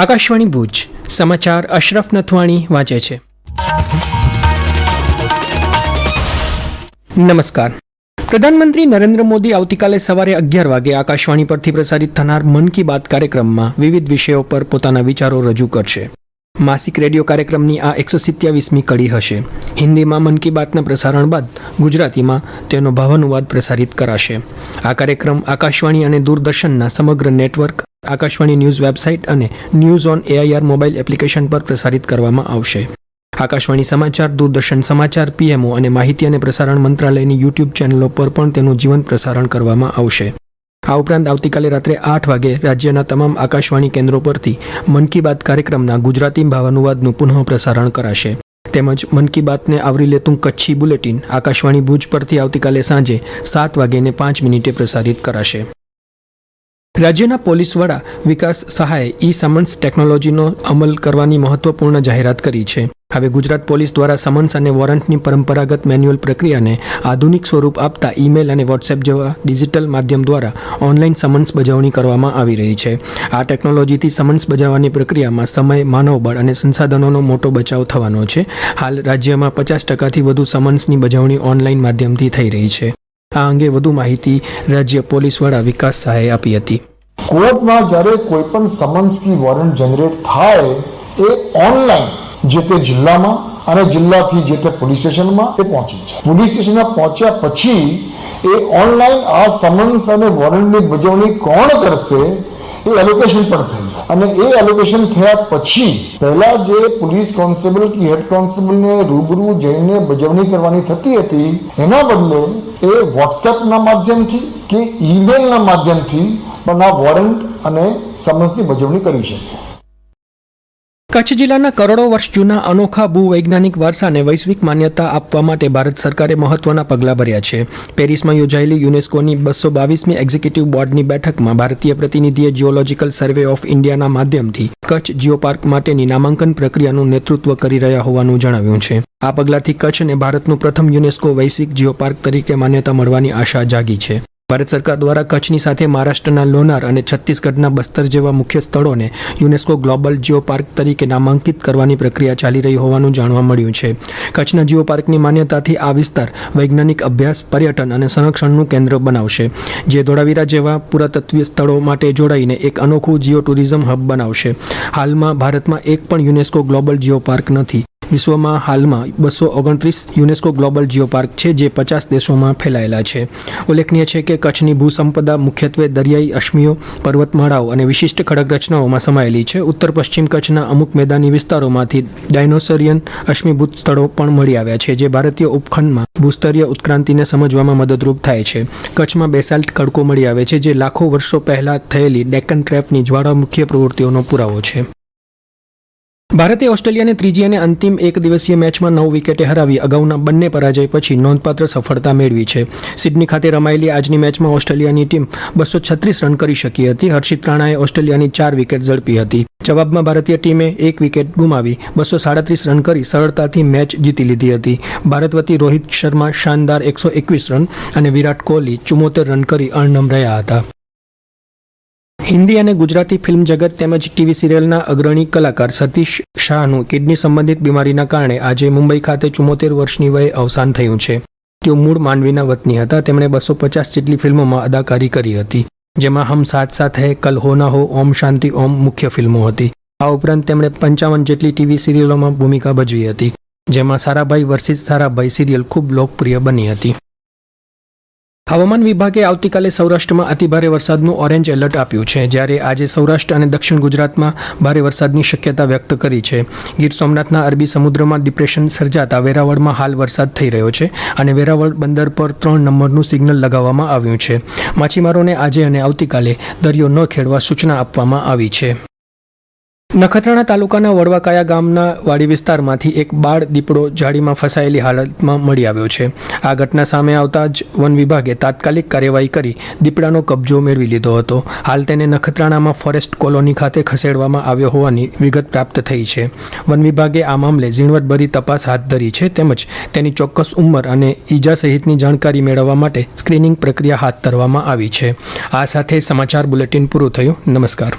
આકાશવાણી ભુજ, સમાચાર અશરફ નથવાણી વાંચે છે. નમસ્કાર. પ્રધાનમંત્રી નરેન્દ્ર મોદી આવતીકાલે સવારે અગિયાર વાગે આકાશવાણી પરથી પ્રસારિત થનાર મન કી બાત કાર્યક્રમમાં વિવિધ વિષયો પર પોતાના વિચારો રજૂ કરશે. માસિક રેડિયો કાર્યક્રમની આ એકસો સિત્યાવીસમી કડી હશે. હિન્દીમાં મન કી બાતના પ્રસારણ બાદ ગુજરાતીમાં તેનો ભાવાનુવાદ પ્રસારિત કરાશે. આ કાર્યક્રમ આકાશવાણી અને દૂરદર્શનના સમગ્ર નેટવર્ક આકાશવાણી ન્યૂઝ વેબસાઇટ અને news on AIR mobile application પર પ્રસારિત કરવામાં આવશે. આકાશવાણી સમાચાર, દૂરદર્શન સમાચાર, પીએમઓ અને માહિતી અને પ્રસારણ મંત્રાલયની યુટ્યુબ ચેનલો પર પણ તેનું જીવંત પ્રસારણ કરવામાં આવશે. આ ઉપરાંત આવતીકાલે રાત્રે આઠ વાગે રાજ્યના તમામ આકાશવાણી કેન્દ્રો પરથી મન કી બાત કાર્યક્રમના ગુજરાતી ભાવાનુવાદનું પુનઃ પ્રસારણ કરાશે. તેમજ મન કી બાતને આવરી લેતું કચ્છી બુલેટિન આકાશવાણી ભુજ પરથી આવતીકાલે સાંજે સાત વાગ્યે પાંચ મિનિટે પ્રસારિત કરાશે. રાજ્યના પોલીસ વડા વિકાસ સહાયે ઈ સમન્સ ટેકનોલોજીનો અમલ કરવાની મહત્વપૂર્ણ જાહેરાત કરી છે. હવે ગુજરાત પોલીસ દ્વારા સમન્સ અને વોરંટની પરંપરાગત મેન્યુઅલ પ્રક્રિયાને આધુનિક સ્વરૂપ આપતા ઈમેલ અને વોટ્સએપ જેવા ડિજિટલ માધ્યમ દ્વારા ઓનલાઈન સમન્સ બજાવણી કરવામાં આવી રહી છે. આ ટેકનોલોજીથી સમન્સ બજાવવાની પ્રક્રિયામાં સમય માનવબળ અને સંસાધનોનો મોટો બચાવ થવાનો છે. હાલ રાજ્યમાં પચાસ ટકાથી વધુ સમન્સની બજાવણી ઓનલાઈન માધ્યમથી થઈ રહી છે. આ અંગે વધુ માહિતી રાજ્ય પોલીસ વડા વિકાસ સહાયે આપી હતી. કોર્ટમાં જ્યારે કોઈ પણ સમન્સ કી વોરંટ જનરેટ થાય, એ ઓનલાઈન જે તે જિલ્લામાં અને જિલ્લાથી જે તે પોલીસ સ્ટેશનમાં એ પહોંચી જાય. પોલીસ સ્ટેશનમાં પહોંચ્યા પછી એ ઓનલાઈન આ સમન્સ અને વોરંટની બજવણી કોણ કરશે એ એલોકેશન પણ થઈ અને એ એલોકેશન થયા પછી પહેલા જે પોલીસ કોન્સ્ટેબલ કે હેડ કોન્સ્ટેબલને રૂબરૂ જઈને બજવણી કરવાની થતી હતી, એના બદલે એ વોટ્સએપના માધ્યમથી કે ઈમેલના માધ્યમથી પણ આ વોરંટ અને સમન્સની બજવણી કરી શકે. કચ્છ જિલ્લાના કરોડો વર્ષ જૂના અનોખા ભૂવૈજ્ઞાનિક વારસાને વૈશ્વિક માન્યતા આપવા માટે ભારત સરકારે મહત્વના પગલાં ભર્યા છે. પેરિસમાં યોજાયેલી યુનેસ્કોની બસો બાવીસમી એક્ઝિક્યુટિવ બોર્ડની બેઠકમાં ભારતીય પ્રતિનિધિએ જીઓલોજીકલ સર્વે ઓફ ઇન્ડિયાના માધ્યમથી કચ્છ જિયોપાર્ક માટેની નામાંકન પ્રક્રિયાનું નેતૃત્વ કરી રહ્યા હોવાનું જણાવ્યું છે. આ પગલાંથી કચ્છને ભારતનું પ્રથમ યુનેસ્કો વૈશ્વિક જીઓ પાર્ક તરીકે માન્યતા મળવાની આશા જાગી છે. ભારત સરકાર દ્વારા કચ્છની સાથે મહારાષ્ટ્રના લોનાર અને છત્તીસગઢના બસ્તર જેવા મુખ્ય સ્થળોને યુનેસ્કો ગ્લોબલ જીઓ પાર્ક તરીકે નામાંકિત કરવાની પ્રક્રિયા ચાલી રહી હોવાનું જાણવા મળ્યું છે. કચ્છના જીઓ પાર્કની માન્યતાથી આ વિસ્તાર વૈજ્ઞાનિક અભ્યાસ, પર્યટન અને સંરક્ષણનું કેન્દ્ર બનાવશે, જે ધોળાવીરા જેવા પુરાતત્વીય સ્થળો માટે જોડાઈને એક અનોખું જીઓ ટુરિઝમ હબ બનાવશે. હાલમાં ભારતમાં એક પણ યુનેસ્કો ગ્લોબલ જીઓ પાર્ક નથી. વિશ્વમાં હાલમાં બસો ઓગણત્રીસ યુનેસ્કો ગ્લોબલ જીઓ પાર્ક છે, જે પચાસ દેશોમાં ફેલાયેલા છે. ઉલ્લેખનીય છે કે કચ્છની ભૂસંપદા મુખ્યત્વે દરિયાઈ અશ્મિઓ, પર્વતમાળાઓ અને વિશિષ્ટ ખડક રચનાઓમાં સમાયેલી છે. ઉત્તર પશ્ચિમ કચ્છના અમુક મેદાની વિસ્તારોમાંથી ડાયનોસરિયન અશ્મિભૂત સ્થળો પણ મળી આવ્યા છે, જે ભારતીય ઉપખંડમાં ભૂસ્તરીય ઉત્ક્રાંતિને સમજવામાં મદદરૂપ થાય છે. કચ્છમાં બેસાલ્ટ ખડકો મળી આવે છે, જે લાખો વર્ષો પહેલાં થયેલી ડેકન ટ્રેપની જ્વાળામુખીય પ્રવૃત્તિઓનો પુરાવો છે. ભારતે ઓસ્ટ્રેલિયાને ત્રીજી અને અંતિમ એક દિવસીય મેચમાં નવ વિકેટે હરાવી અગાઉના બંને પરાજય પછી નોંધપાત્ર સફળતા મેળવી છે. સિડની ખાતે રમાયેલી આજની મેચમાં ઓસ્ટ્રેલિયાની ટીમ બસો છત્રીસ રન કરી શકી હતી. હર્ષિત રાણાએ ઓસ્ટ્રેલિયાની ચાર વિકેટ ઝડપી હતી. જવાબમાં ભારતીય ટીમે એક વિકેટ ગુમાવી બસો સાડત્રીસ રન કરી સરળતાથી મેચ જીતી લીધી હતી. ભારત વતી રોહિત શર્મા શાનદાર એકસો એકવીસ રન અને વિરાટ કોહલી ચુમ્મોતેર રન કરી અણનમ રહ્યા હતા. હિન્દી અને ગુજરાતી ફિલ્મ જગત તેમજ ટીવી સિરિયલના અગ્રણી કલાકાર સતીશ શાહનું કિડની સંબંધિત બીમારીના કારણે આજે મુંબઈ ખાતે ચુમ્મોતેર વર્ષની વયે અવસાન થયું છે. તેઓ મૂળ માંડવીના વતની હતા. તેમણે બસો પચાસ જેટલી ફિલ્મોમાં અદાકારી કરી હતી, જેમાં હમ સાથ સાથ હૈ, કલ હો ના હો, ઓમ શાંતિ, ઓમ મુખ્ય ફિલ્મો હતી. આ ઉપરાંત તેમણે પંચાવન જેટલી ટીવી સિરિયલોમાં ભૂમિકા ભજવી હતી, જેમાં સારાભાઈ વર્સિસ સારાભાઈ સિરિયલ ખૂબ લોકપ્રિય બની હતી. હવામાન વિભાગે આવતીકાલે સૌરાષ્ટ્રમાં અતિભારે વરસાદનું ઓરેન્જ એલર્ટ આપ્યું છે, જ્યારે આજે સૌરાષ્ટ્ર અને દક્ષિણ ગુજરાતમાં ભારે વરસાદની શક્યતા વ્યક્ત કરી છે. ગીર સોમનાથના અરબી સમુદ્રમાં ડિપ્રેશન સર્જાતા વેરાવળમાં હાલ વરસાદ થઈ રહ્યો છે અને વેરાવળ બંદર પર ત્રણ નંબરનું સિગ્નલ લગાવવામાં આવ્યું છે. માછીમારોને આજે અને આવતીકાલે દરિયો ન ખેડવા સૂચના આપવામાં આવી છે. નખત્રાણા તાલુકાના વડવાકાયા ગામના વાડી વિસ્તારમાંથી એક બાળ દીપડો જાળીમાં ફસાયેલી હાલતમાં મળી આવ્યો છે. આ ઘટના સામે આવતા જ વન વિભાગે તાત્કાલિક કાર્યવાહી કરી દીપડાનો કબજો મેળવી લીધો હતો. હાલ તેને નખત્રાણામાં ફોરેસ્ટ કોલોની ખાતે ખસેડવામાં આવ્યો હોવાની વિગત પ્રાપ્ત થઈ છે. વન વિભાગે આ મામલે ઝીણવટભરી તપાસ હાથ ધરી છે તેમજ તેની ચોક્કસ ઉંમર અને ઈજા સહિતની જાણકારી મેળવવા માટે સ્ક્રીનિંગ પ્રક્રિયા હાથ ધરવામાં આવી છે. આ સાથે સમાચાર બુલેટિન પૂરું થયું. નમસ્કાર.